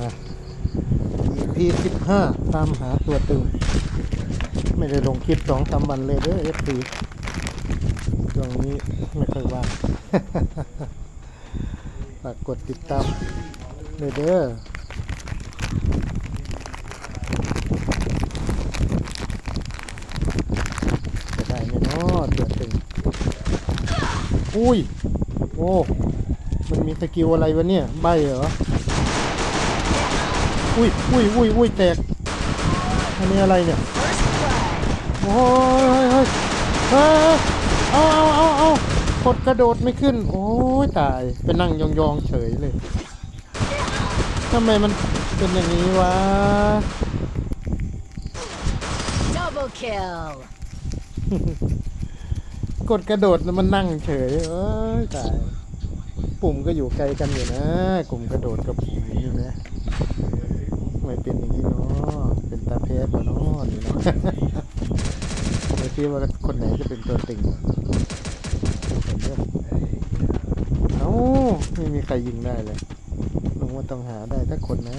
นะ EP สิบห้าตามหาตัวตึง ไม่ได้ลงคลิปสองสามวันเลยเด้อ FC ช่วงนี้ไม่ค่อยว่างฝากกดติดตามเลยเด้อจะได้ไหมเนาะตัวตึง อุ้ย โอ้ มันมีสกิลอะไรวะเนี่ย ใบเหรอ อุ้ยอุ้ยอุ้ยอุ้ยแตกอันนี้อะไรเนี่ยโอ้ยเฮ้ยเฮ้ยเฮ้ยเอาเอาเอาเอากดกระโดดไม่ขึ้น โอ้ยตายไปนั่งยองๆเฉยเลยทำไมมันเป็นอย่างนี้วะ Double kill. กดกระโดดแล้วมันนั่งเฉยเอ้ยตายปุ่มก็อยู่ไกลกันอยู่นะ กลุ่มกระโดดกับปุ่มนี่นะทำ ไมเป็นอย่างนี้เนาะเป็นตาเพชรปะเนาะนี่เนาะไม่คิดว่าคนไหนจะเป็นตัวติ่งเอ้าไม่มีใครยิงได้เลยลุงว่าต้องหาได้ถ้าคนนะ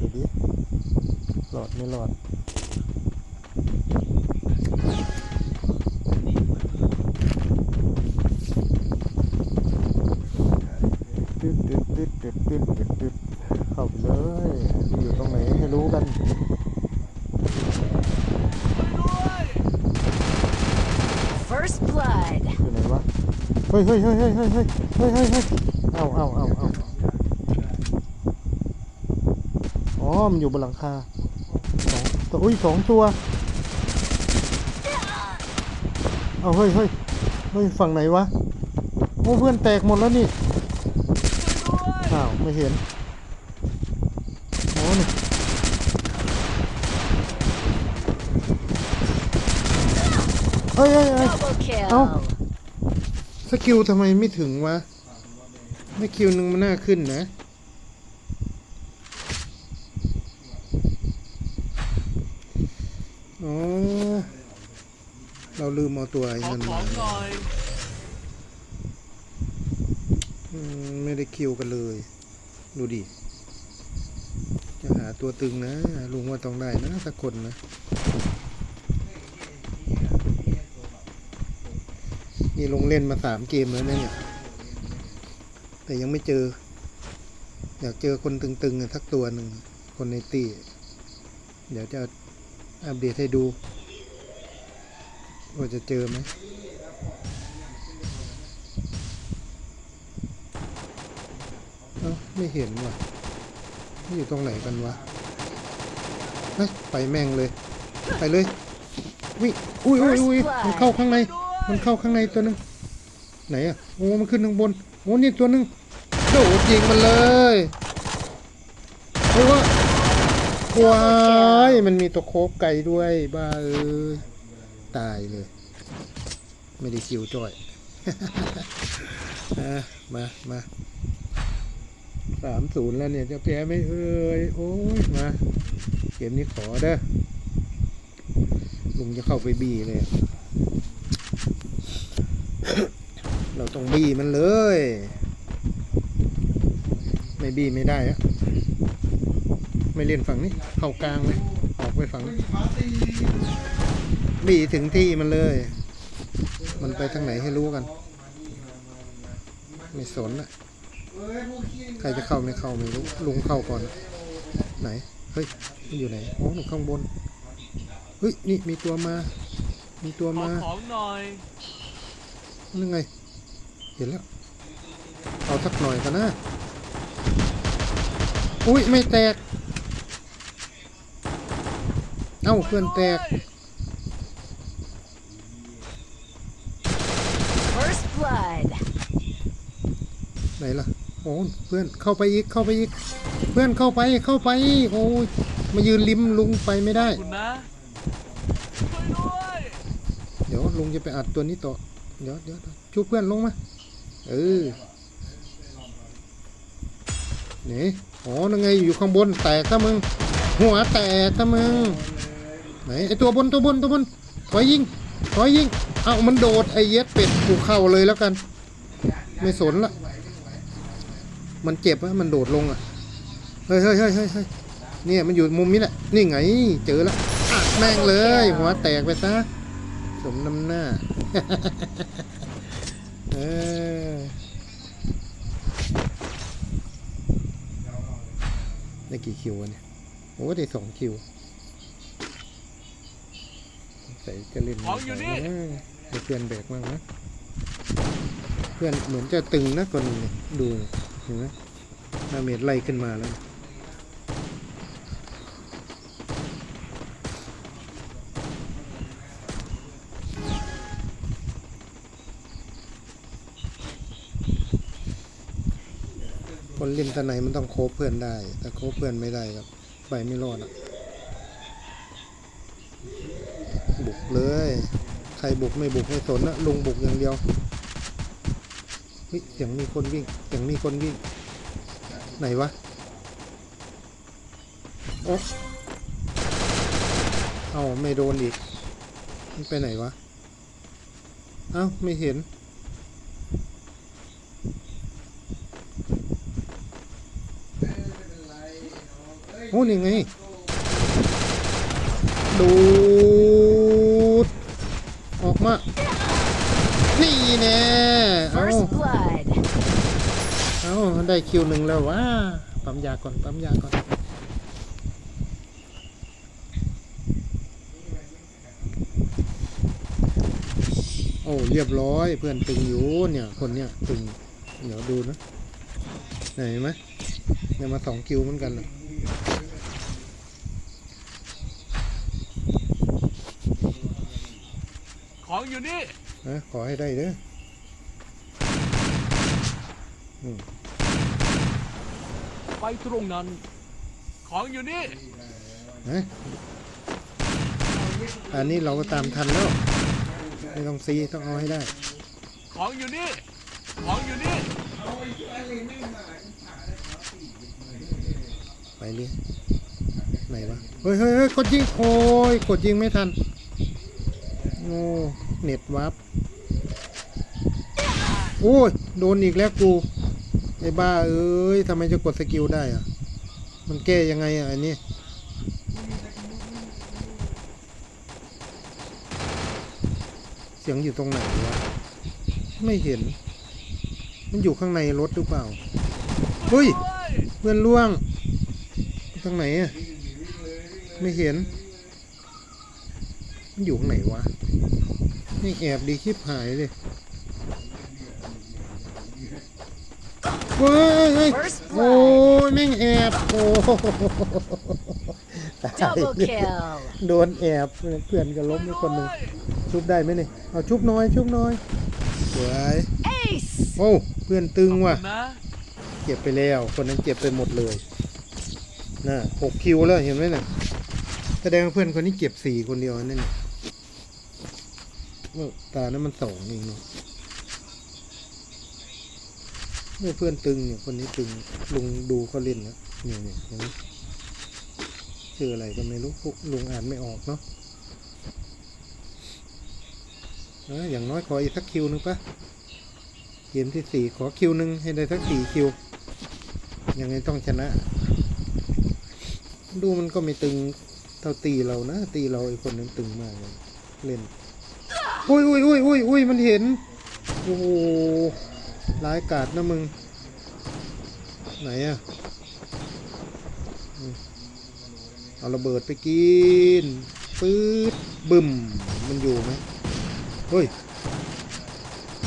ดูดิหลอดไม่หลอดตึ๊ดตึ๊ดตึ๊ดตึ๊ดตึ๊ดตึ๊ดตึ๊ด เข้าไปเลยอยู่ตรงไหนให้รู้กัน First blood. อยู่ไหนวะเฮ้ยเฮ้ยเฮ้ยเฮ้ยเฮ้ยเฮ้ยเฮ้ยเฮ้ยเฮ้ยเอาเอาเอาเอาอ๋อมันอยู่บนหลังคาสองตัวอุ้ยสองตัวเอาเฮ้ยเฮ้ยเฮ้ยฝั่งไหนวะโอ้เพื่อนแตกหมดแล้วนี่อ้าวไม่เห็นโอ้ นี่เฮ้ยเฮ้ยเฮ้ย Double kill. เอ้าสกิลทำไมไม่ถึงวะไม่คิวหนึ่งมันน่าขึ้นนะ อ๋อ เราลืมเอาตัวไอ้ขอนั่นขมาองหน่อยอืมไม่ได้คิวกันเลย ดูดิจะหา ตัวตึงนะ ลุงว่าต้องได้นะสักคนนะ นี่ลงเล่นมาสามเกมแล้วนะเนี่ย แต่ยังไม่เจอ อยากเจอคนตึงๆสักตัวหนึ่ง คนในตีเดี๋ยวจะอัปเดตให้ดู ว่าจะเจอไหมไม่เห็นว่ะ อยู่ตรงไหนกันวะเฮ้ยไปแม่งเลย ไปเลยวิอุ้ยอุ้ยอุ้ยมันเข้าข้างใน มันเข้าข้างในตัวหนึง ไหนอะโอ้ มันขึ้นข้างบน โอ้ นี่ตัวหนึงโดดยิงมันเลยเฮ้ยว่าว้ายมันมีตัวโคบไก่ด้วยบ้าเอ้ยตายเลย ไม่ได้คิวจ่อยมา มา สามศูนย์แล้วเนี่ยจะแพ้ไม่เอ้ยโอ้ยมาเกมนี้ขอเด้อลุงจะเข้าไปบีเลย เราต้องบีมันเลย ไม่บีไม่ได้อะไม่เล่นฝั่งนี้ เข้ากลางเลยออกไปฝั่งบีถึงที่มันเลย มันไปทางไหนให้รู้กัน ไม่สนอะ ใครจะเข้าไม่เข้าไม่รู้ลุงเข้าก่อน ไหน เฮ้ยมันอยู่ไหนอ๋อหนูข้างบน เฮ้ย นี่มีตัวมา มีตัวขอมาของหน่อยนั่นไง เห็นแล้ว เอาสักหน่อยกันนะ อุ้ยไม่แตก เอ้าเพื่อนแตก First blood. ไหนล่ะ โอ้เพื่อนเข้าไปอีกเข้าไปอีก เพื่อนเข้าไปเข้าไปโอ้ยมายืนริมลุงไปไม่ได้ คุณนะช่วยด้วยเดี๋ยวลุงจะไปอัดตัวนี้ต่อเดี๋ยวเดี๋ยวชุบเพื่อนลงมาเออนี่อ๋อนั่งไงอยู่ข้างบนแตกซะมึง หัวแตกซะมึงไหนไอตัวบนตัวบนตัวบนถอยยิงถอยยิงเอามันโดดไอเย็ดเป็ดกูเข้าเลยแล้วกัน ไม่สนละ มันเจ็บอะมันโดดลงอะเฮ้ยเฮ้ยเฮ้ยเฮ้ยเฮ้ยเนี่ยมันอยู่มุมนี้แหละ นี่ไง เจอแล้วอัดแม่งเลย หัวแตกไปซะ สมน้ำหน้า เออได้กี่คิววะเนี่ย โอ้ได้สองคิว ใส่จะเล่นของอยู่นี่เออให้เพื่อนแบกมั่งนะ เพื่อนเหมือนจะตึงนะคนหนึงเนี่ยดูเห็นไหมดาเมจไล่ขึ้นมาแล้วคนเล่นตะไหนมันต้องโคบเพื่อนได้ แต่โคบเพื่อนไม่ได้ครับไปไม่รอดอะ บุกเลย ใครบุกไม่บุกไม่สนนะลุงบุกอย่างเดียว เฮ้ยเสียงมีคนวิ่งเสียงมีคนวิ่ง ไหนวะ โอ๊ะเอาไม่โดนอีกมันไปไหนวะ เอ้า ไม่เห็น โอ้นี่ไง ดูด ออกมา นี่แน่เอา First blood. เอาได้คิวหนึ่งแล้วว้าปั๊มยาก่อนปั๊มยาก่อนโอ้เรียบร้อยเพื่อนตึงอยู่เนี่ยคนเนี้ยตึงเดี๋ยวดูนะไหนเห็นไหมเนี่ยมาสองคิวเหมือนกันเลย ของอยู่นี่นะขอให้ได้เด้อไปตรงนั้น ของอยู่นี่ นะอันนี้เราก็ตามทันแล้ว ไม่ต้องซีต้องเอาให้ได้ ของอยู่นี่ ของอยู่นี่ ไปเรียไหนวะ เฮ้ยเฮ้ยเฮ้ยกดยิงโอ้ยกดยิงไม่ทันโอ้ เน็ตวับโอ้ย โดนอีกแล้วกู ไอ้บ้า เอ้ยทำไมจะกดสกิลได้อะมันแก้ยังไงอะอันนี้เสียงอยู่ตรงไหนวะ ไม่เห็น มันอยู่ข้างในรถหรือเปล่าเฮ้ย เพื่อนล่วงทางไหนอะ ไม่เห็น มันอยู่ข้างไหนวะ นี่แอบดีคลิปหายเลยเฮ้ยเฮ้ย First โอ้ย blood. แม่งแอบโอ้ตาย Double kill. โดนแอบเพื่อนก็ล้มไปคนหนึ่งชุบได้ไหมเนี่ยเอาชุบน้อย ชุบน้อยสวย Ace. โอ้เพื่อนตึงว่ะนะเก็บไปแล้ว คนนั้นเก็บไปหมดเลยน่ะหกคิวแล้วเห็นไหมน่ะแสดงว่าเพื่อนคนนี้เก็บสี่คนเดียวนั่นน่ะเออ ตานั้นมันสองเองเนาะเมื่อเพื่อนตึงเนี่ยคนนี้ตึงลุงดูเขาเล่นแล้วเนี่ยเนี่ยเห็นไหมชื่ออะไรก็ไม่รู้พวกลุงอ่านไม่ออกเนาะออย่างน้อยขออีกสักคิวหนึงปะเกมที่สี่ขอคิวหนึ่งให้ได้สักสี่คิว ยังไงต้องชนะ ดูมันก็ไม่ตึงเท่าตีเรานะ ตีเราไอ้คนนั้นตึงมากเลยเล่น อุ้ยอุ้ยอุ้ยอุ้ยอุ้ยมันเห็น โอ้โหร้ายกาจนะมึง ไหนอะเอาระเบิดไปกินปื๊ดบึมมันอยู่ไหมเฮ้ย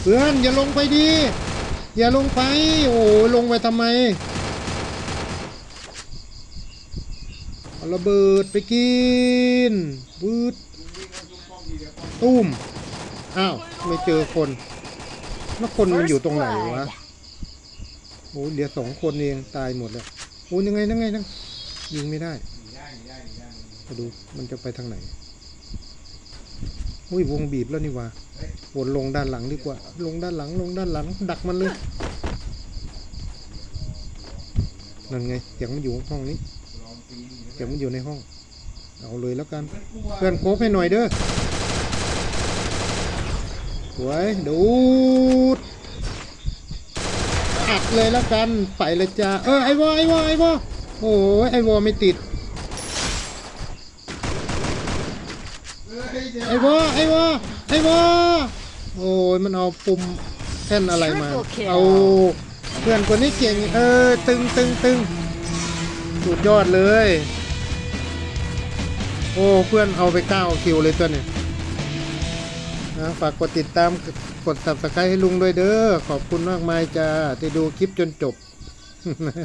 เพื่อนอย่าลงไปดิ อย่าลงไป โอ้ยลงไปทำไม เอาระเบิดไปกินปืดตุ้ม อ้าว ไม่เจอคนแล้วคนมันอยู่ตรงไหนวะโอ้ยเหลือสองคนเองตายหมดแล้วโอ้ยยังไงยังไงยังยิงไม่ได้มาดูมันจะไปทางไหนอุ้ยวงบีบแล้วนี่วะวนลงด้านหลังดีกว่า ลงด้านหลังลงด้านหลัง ดักมันเลยนั่นไงเสียงมันอยู่ห้องนี้เสียงมันอยู่ในห้อง เอาเลยแล้วกันเพื่อนโคบให้หน่อยเด้อ สวยดูดอัดเลยแล้วกันไปเลยจ้าเออไอวอไอวอไอวอโอ้ยไอวอไม่ติดไอวอไอวอไอวอโอ้ยมันเอาปุ่มแท่นอะไรมาเอาเพื่อนคนนี้เก่งเออตึงตึงตึงสุดยอดเลย โอ้เพื่อนเอาไปเก้าคิวเลยตัวเนี่ย นะฝากกดติดตามกด subscribe ให้ลุงด้วยเด้อ ขอบคุณมากมายจ้า ที่ดูคลิปจนจบ